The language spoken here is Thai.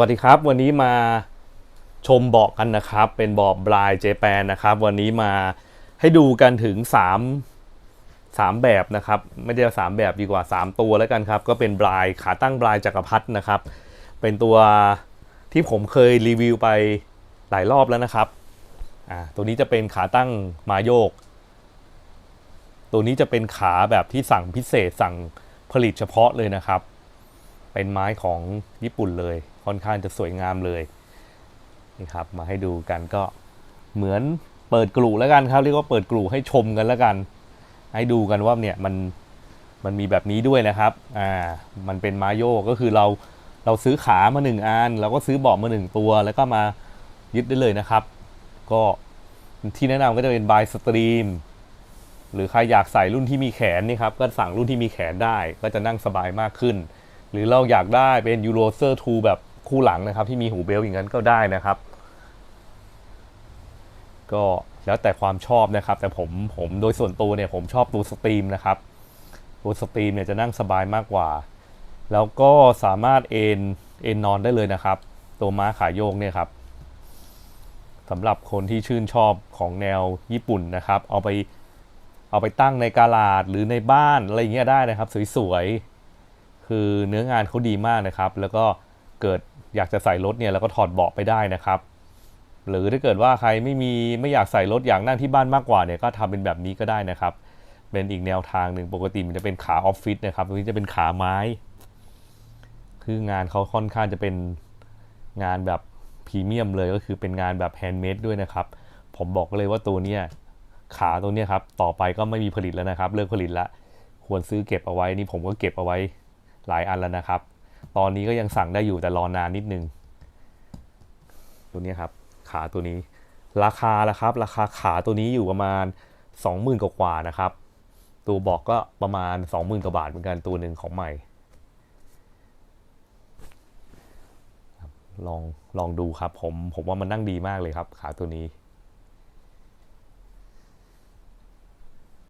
สวัสดีครับ วันนี้มาชมเบาะกันนะครับ เป็นเบาะบลายเจแปนนะครับ วันนี้มาให้ดูกันถึง 3 3 แบบนะครับ ไม่ได้สามแบบดีกว่า 3 ตัวแล้วกันครับ ก็เป็นบลายขาตั้งบลายจักรพรรดินะครับ เป็นตัวที่ผมเคยรีวิวไปหลายรอบแล้วนะครับอ่าตัวนี้จะเป็นขาตั้งมาโยก ตัวนี้จะเป็นขาแบบที่สั่งพิเศษสั่งผลิตเฉพาะเลยนะครับ เป็นไม้ของญี่ปุ่นเลย ค่อนข้างจะสวยงามเลยนี่ครับมาให้ดูกันก็เหมือนเปิดกลุ่แล้วกันครับเรียกว่าเปิดกลุ่ให้ชมกันแล้วกัน ให้ดูกันว่าเนี่ยมันมันมีแบบนี้ด้วยนะครับอ่ามันเป็นม้โยกก็คือเราเราซื้อขามาหนึ่งอันเราก็ซื้อเบาะมาหนึ่งตัว แล้วก็มายึดได้เลยนะครับ ก็ที่แนะนำก็จะเป็นบายสตรีมหรือใครอยากใส่รุ่นที่มีแขนนี่ครับก็สั่งรุ่นที่มีแขนได้ก็จะนั่งสบายมากขึ้น หรือเราอยากได้เป็นยูโรเซอร์2แบบ คู่หลังนะครับ ที่มีหูเบลอย่างนั้นก็ได้นะครับ ก็แล้วแต่ความชอบนะครับ แต่ผมผมโดยส่วนตัวเนี่ยผมชอบตัวสตรีมนะครับตัวสตรีมเนี่ยจะนั่งสบายมากกว่า แล้วก็สามารถเอนเอนนอนได้เลยนะครับ ตัวม้าขาโยกเนี่ยครับสำหรับคนที่ชื่นชอบของแนวญี่ปุ่นนะครับ เอาไปเอาไปตั้งในกาลาดหรือในบ้านอะไรอย่างเงี้ยได้นะครับ สวยๆ คือเนื้องานเขาดีมากนะครับ แล้วก็เกิด อยากจะใส่รถเนี่ยแล้วก็ถอดเบาะไปได้นะครับ หรือถ้าเกิดว่าใครไม่มีไม่อยากใส่รถอยากนั่งที่บ้านมากกว่าเนี่ยก็ทำเป็นแบบนี้ก็ได้นะครับ เป็นอีกแนวทางหนึ่งปกติมันจะเป็นขาออฟฟิศนะครับตรงนี้จะเป็นขาไม้ คืองานเขาค่อนข้างจะเป็นงานแบบพรีเมียมเลยก็คือเป็นงานแบบแฮนด์เมดด้วยนะครับ ผมบอกเลยว่าตัวเนี้ยขาตัวเนี้ยครับต่อไปก็ไม่มีผลิตแล้วนะครับ เลิกผลิตละควรซื้อเก็บเอาไว้นี่ผมก็เก็บเอาไว้หลายอันแล้วนะครับ ตอนนี้ก็ยังสั่งได้อยู่แต่รอนานนิดนึง ตัวนี้ครับ ขาตัวนี้ ราคาละครับ ราคาขาตัวนี้อยู่ประมาณ 20,000กว่านะครับ ตัวบอกก็ประมาณ 20,000กว่าบาทเหมือนกันตัวหนึ่งของใหม่ลองลองดูครับผมผมว่ามันนั่งดีมากเลยครับ ขาตัวนี้